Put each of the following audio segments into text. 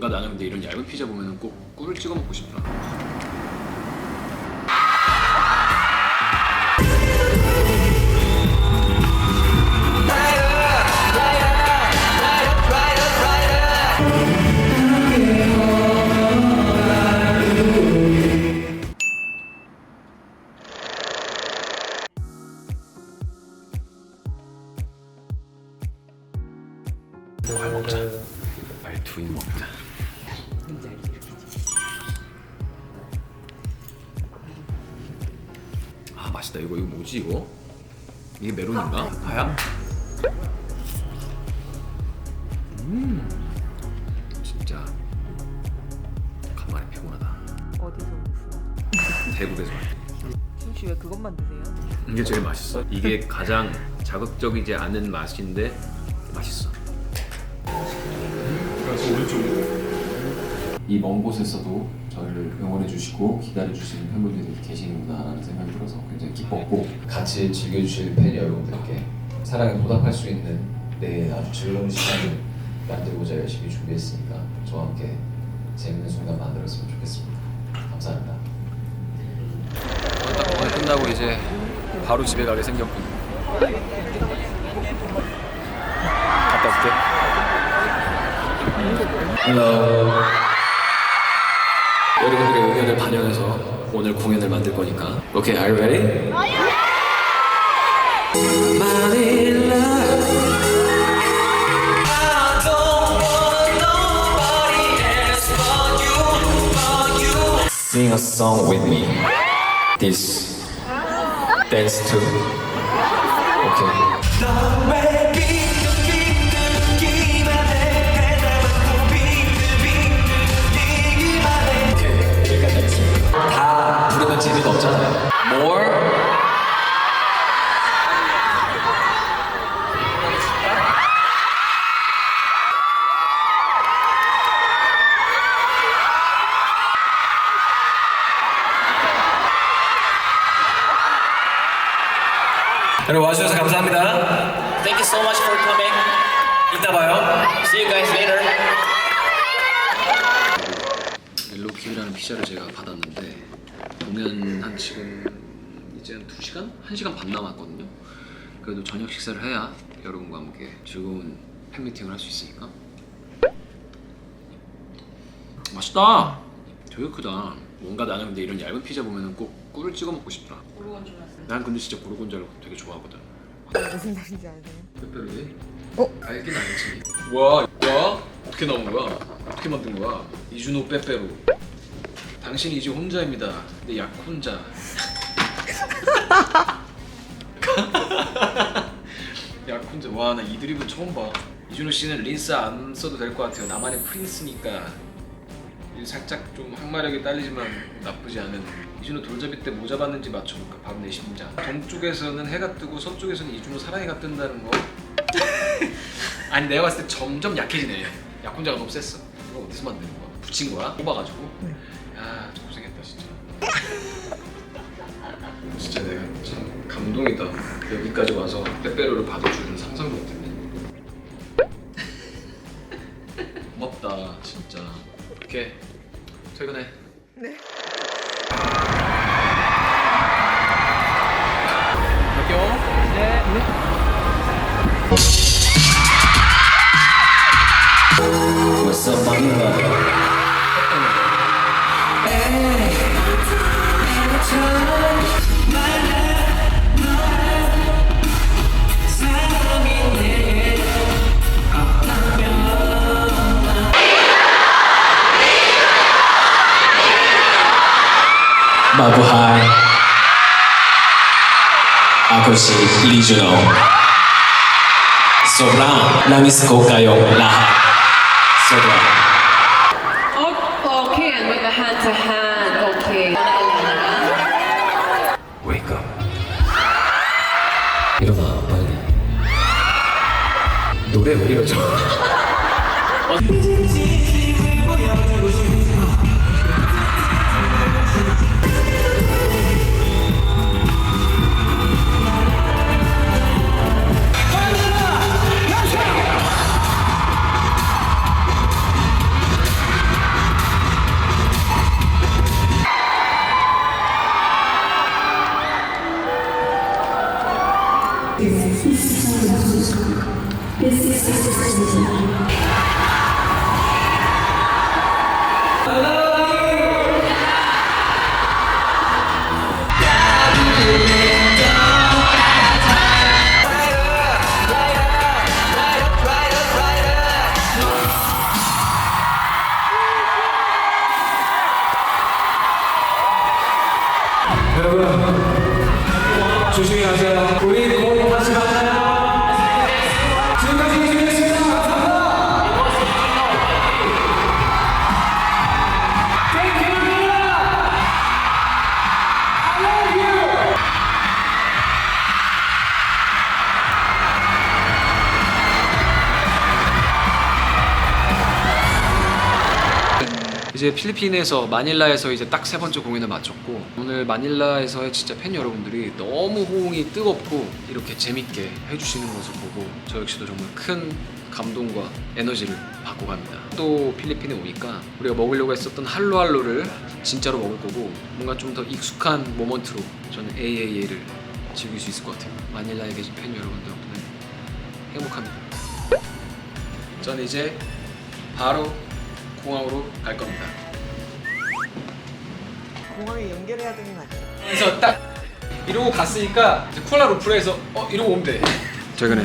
뭔가 나는 근데 이런 얇은 피자 보면은 꼭 꿀을 찍어 먹고 싶더라. 잘 먹자. 빨리 두입 먹자. 맛있다. 이거 이거 뭐지 이거? 이게 메론인가? 파야? 음 진짜 간만에 피곤하다. 어디서 오셨어요? 대구에서. 혹시 왜 그것만 드세요? 이게 제일 맛있어. 이게 가장 자극적이지 않은 맛인데 맛있어. 이 먼 곳에서도 저희를 응원해 주시고 기다려 주시는 팬분들이 계시는구나라는 생각이 들어서 굉장히 기뻤고 같이 즐겨주실 팬 여러분들께 사랑에 보답할 수 있는 내 아주 즐거운 시간을 만들고자 열심히 준비했으니까 저와 함께 재밌는 순간 만들었으면 좋겠습니다. 감사합니다. 딱 오늘 끝나고 이제 바로 집에 가게 생겼군. 갔다 올게. 헬로. 여러분들의 의견을 반영해서 오늘 공연을 만들 거니까. 오케이, are you ready? Sing a song with me. This dance to. Okay. 피자를 제가 받았는데 공연 한 지금 이제 한 2시간? 1시간 반 남았거든요 그래도 저녁 식사를 해야 여러분과 함께 즐거운 팬미팅을 할 수 있으니까 맛있다! 되게 크다 뭔가 나는 근데 이런 얇은 피자 보면 꼭 꿀을 찍어 먹고 싶더라 고르곤졸라스 난 근데 진짜 고르곤졸라 되게 좋아하거든 무슨 말인지 아세요? 페페로니? 어? 알긴 알지 와, 와 어떻게 나온 거야? 어떻게 만든 거야? 이준호 빼빼로 당신이 이제 혼자입니다. 내 약혼자. 약 혼자. 와 나 이 드립은 처음 봐. 이준호 씨는 린스 안 써도 될 것 같아요. 나만의 프린스니까. 살짝 좀 항마력이 딸리지만 나쁘지 않은. 이준호 돌잡이 때 뭐 잡았는지 맞춰볼까? 밤 내 심장. 동쪽에서는 해가 뜨고 서쪽에서는 이준호 사랑해가 뜬다는 거. 아니 내가 봤을 때 점점 약해지네. 약혼자가 너무 셌어. 이거 어디서 만든 거야? 붙인 거야? 뽑아가지고? 야 고생했다 진짜. 진짜 내가 참 감동이다. 여기까지 와서 빼빼로를 받을 줄은 상상도 못했네 고맙다 진짜. 오케이. 퇴근해. 네. Mabuhay Ako si Lee Juno Sobrang namiss ko kayong lahat Sobrang Oh, okay, and with the hand to hand. Okay. Wake up 일어나 빨리 노래 왜 이러죠? 여러분 조심히 가세요. 우리 이제 필리핀에서 마닐라에서 이제 딱 세 번째 공연을 마쳤고 오늘 마닐라에서의 진짜 팬 여러분들이 너무 호응이 뜨겁고 이렇게 재밌게 해주시는 모습 보고 저 역시도 정말 큰 감동과 에너지를 받고 갑니다. 또 필리핀에 오니까 우리가 먹으려고 했었던 할로할로를 진짜로 먹을 거고 뭔가 좀 더 익숙한 모먼트로 저는 AAA를 즐길 수 있을 것 같아요. 마닐라에 계신 팬 여러분들 덕분에 행복합니다. 저는 이제 바로 공항으로 갈 겁니다. 공항에 연결해야 되는 거 아니에요? 그래서 딱 이러고 갔으니까 이제 쿠알라룸푸르에서 어 이러고 오면 돼. 최근에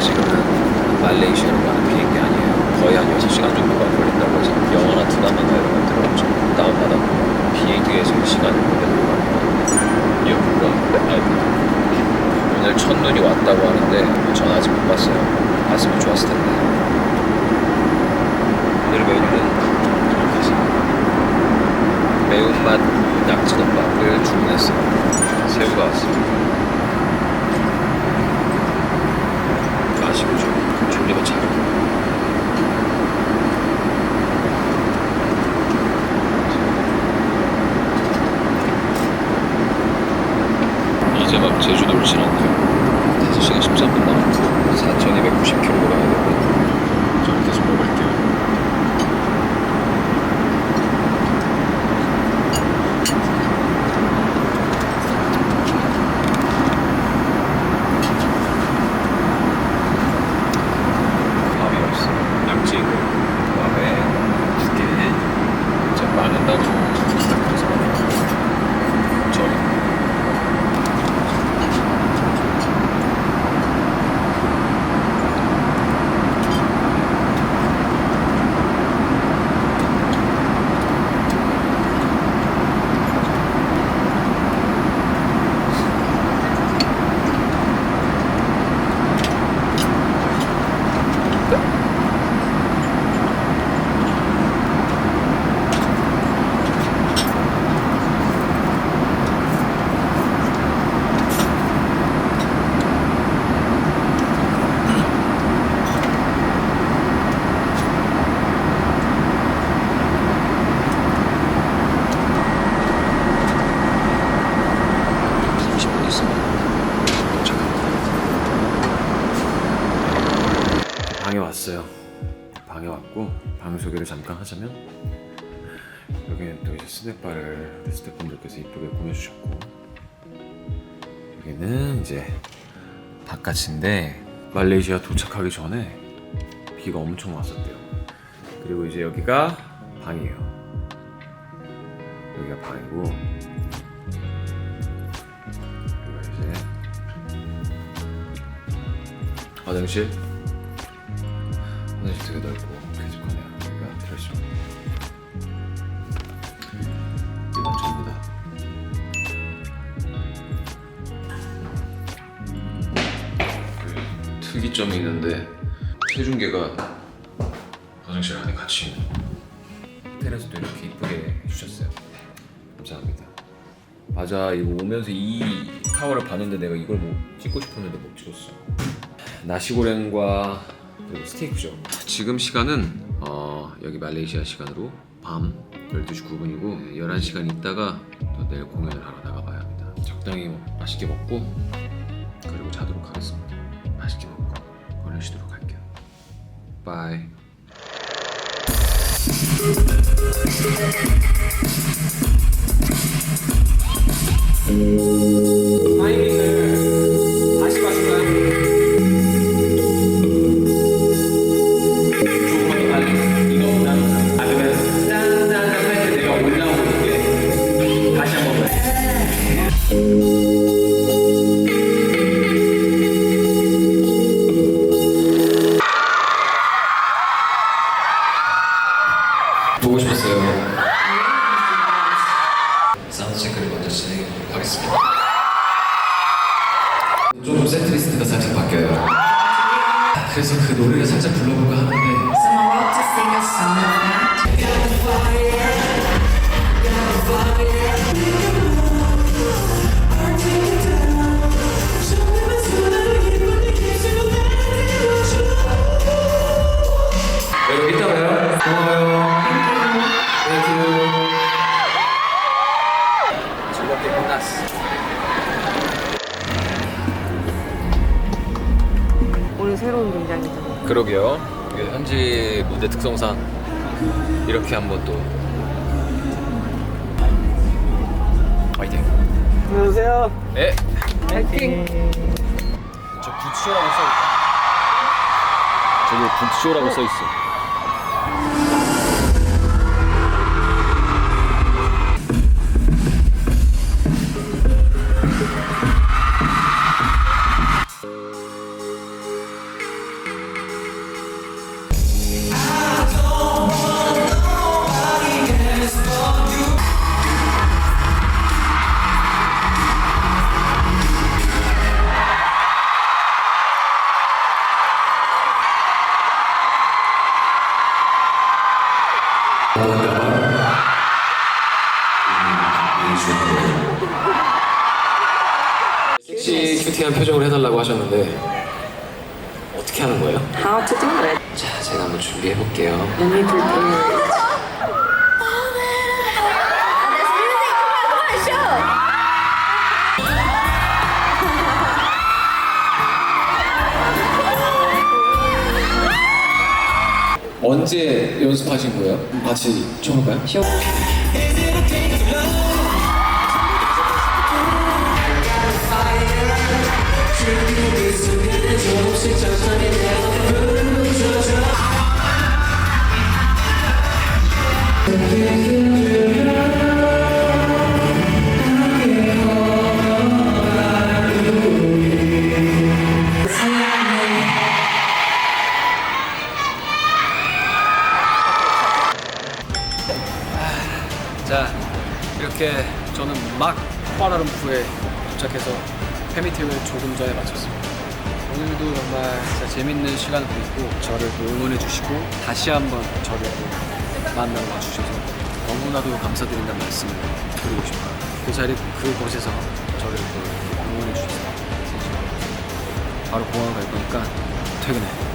지금은 말레이시아로 가는 비행기 아니에요. 거의 한 6시간 정도가 걸린다고 해서 영화나 드라마나 이런 거 들어오죠. 다운받았고 비행기에서 시간을 보내고 갑니다. 이어폰과 아이패드. 오늘 첫눈이 왔다고 하는데 전 아직 못 봤어요. 봤으면 좋았을 텐데. 오늘 메뉴는 이렇게 있습니다. 매운맛 낙지덮밥을 주문했어요. 새우가 왔습니다. 아시고 좀 종류가 차고 이제 막 제주도를 지났고요 5시간 13분 남았고 4290km로 가야 되고 저는 계속 먹을게요 밥이 없어. 낙지 있고 밥에 두개 진짜 많은다고 딱 그래서 저는 (30분) 있으면 도착합니다 방에 왔어요 방에 왔고 방 소개를 잠깐 하자면 여기는 또 이제 스낵바를 우리 스태프분들께서 이쁘게 꾸며주셨고 여기는 이제 바깥인데 말레이시아 도착하기 전에 비가 엄청 왔었대요. 그리고 이제 여기가 방이에요. 여기가 방이고 여기가 이제 화장실? 화장실 되게 넓고 특이점이 있는데 체중계가 화장실 안에 같이 있는. 테라스도 이렇게 이쁘게 해주셨어요. 감사합니다. 맞아 이거 오면서 이 타워를 봤는데 내가 이걸 뭐 찍고 싶었는데 못 찍었어. 나시고랭과 그리고 스테이크죠. 지금 시간은 어, 여기 말레이시아 시간으로 밤 12시 9분이고 11시간 있다가 또 내일 공연을 하러 나가봐야 합니다. 적당히 뭐 맛있게 먹고 그리고 자도록 하겠습니다. 맛있게 먹 쉬도록 할게요. 바이 다시 그래서 그 노래를 살짝 불러볼까 하는데 새로운 등장이죠. 그러게요. 이게 현지 무대 특성상 이렇게 한번 또 화이팅. 안녕하세요. 네. 파이팅. 저 굿쇼라고 써 있다. 저기 굿쇼라고 써 있어. 큐티한 표정을 해달라고 하셨는데 어떻게 하는 거예요? how to do it. 자, 제가 한번 준비해 볼게요. Let me prepare it. 언제 연습하신 거예요? 같이 쳐볼까요? 자 이렇게 저는 막 쿠알라룸푸르에 도착해서 페미티를 조금 전에 마쳤습니다. 오늘도 정말 진짜 재밌는 시간을 보냈고 저를 또 응원해 주시고 다시 한번 저를 또 만나러 와주셔서 너무나도 감사드린다는 말씀을 드리고 싶어요. 그 자리 그곳에서 저를 또 응원해 주셔서 바로 공항 갈 거니까 퇴근해.